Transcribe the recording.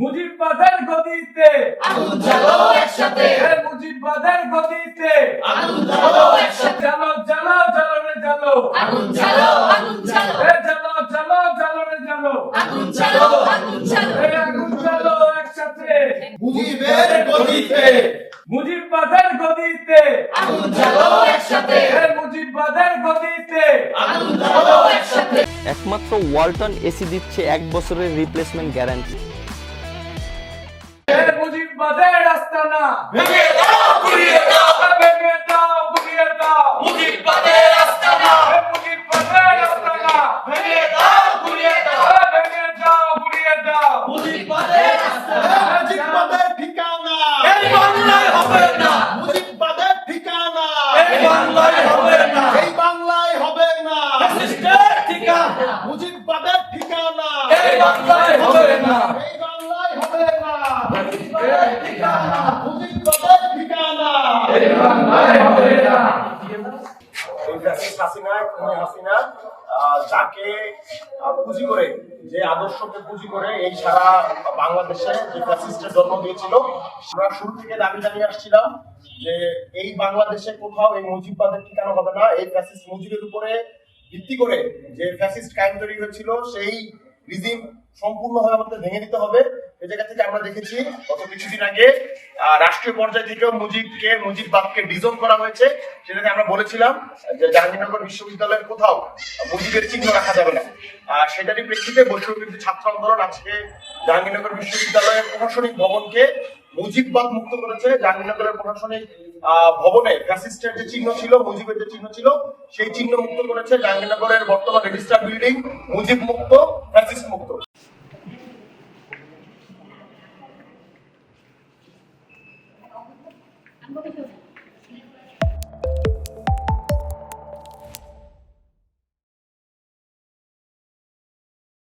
মুজিববাদের গদিতে। আগুন জ্বালো একসাথে। এ মুজিববাদের গদিতে। আগুন জ্বালো একসাথে। জ্বালো জ্বালো জ্বালো রে জ্বালো আগুন জ্বালো আগুন জ্বালো এ জ্বালো জ্বালো জ্বালো রে আগুন আগুন আগুন জ্বালো একসাথে। মুজিবের গদিতে। মুজিববাদের গদিতে। আগুন জ্বালো একসাথে। গদিতে। আগুন জ্বালো একসাথে। একমাত্র ওয়ালটন এসি দিচ্ছে এক বছরের রিপ্লেসমেন্ট গ্যারান্টি ভেঙে দাও গুড়িয়ে দাও ভেঙে দাও গুড়িয়ে দাও মুজিববাদের আস্তানা এ মুজিববাদের আস্তানা ভেঙে দাও গুড়িয়ে দাও ভেঙে দাও গুড়িয়ে দাও মুজিববাদের আস্তানা মুজিববাদের ঠিকানা। এই বাংলায় হবে না। মুজিববাদের ঠিকানা এই বাংলায় হবে না। এই বাংলায় হবে না ফ্যাসিস্টের ঠিকানা মুজিববাদের ঠিকানা এই বাংলায় হবে না এই বাংলায় হবে না মুজিববাদের ঠিকানা মুজিববাদের ঠিকানা এই বাংলায় হবে না এই ফ্যাসিস্ট যাকে পুঁজি করে, যে আদর্শকে পুঁজি করে এই সারা বাংলাদেশে যে ফ্যাসিস্টের জন্ম দিয়েছিল, আমরা শুরু থেকে দাবি জানিয়ে আসছিলাম যে এই বাংলাদেশে কোথাও এই মুজিববাদের ঠিকানা হবে না, এই ফ্যাসিস্ট মুজিবের উপরে ভিত্তি করে যে ফ্যাসিস্ট কায়েম তৈরি হয়েছিল, সেই রিজিম সম্পূর্ণভাবে আমাদের ভেঙে দিতে হবে। জায়গা থেকে আমরা দেখেছি গত কিছুদিন আগে রাষ্ট্রীয় পর্যায় থেকেও মুজিবকে মুজিববাদকে ডিজোন করা হয়েছে। আমরা বলেছিলাম যে জাহাঙ্গীরনগর বিশ্ববিদ্যালয়ের কোথাও মুজিবের চিহ্ন রাখা যাবে না। আহ, সেটারই প্রেক্ষিতে ছাত্র আন্দোলন আজকে জাহাঙ্গীরনগর বিশ্ববিদ্যালয়ের প্রশাসনিক ভবনকে মুজিববাদ মুক্ত করেছে। জাহাঙ্গীরনগরের প্রশাসনিক ভবনে ফ্যাসিস্টের যে চিহ্ন ছিল মুজিবের যে চিহ্ন ছিল সেই চিহ্ন মুক্ত করেছে জাহাঙ্গীরনগরের বর্তমান রেজিস্টার বিল্ডিং মুজিব মুক্ত। 我不会游泳。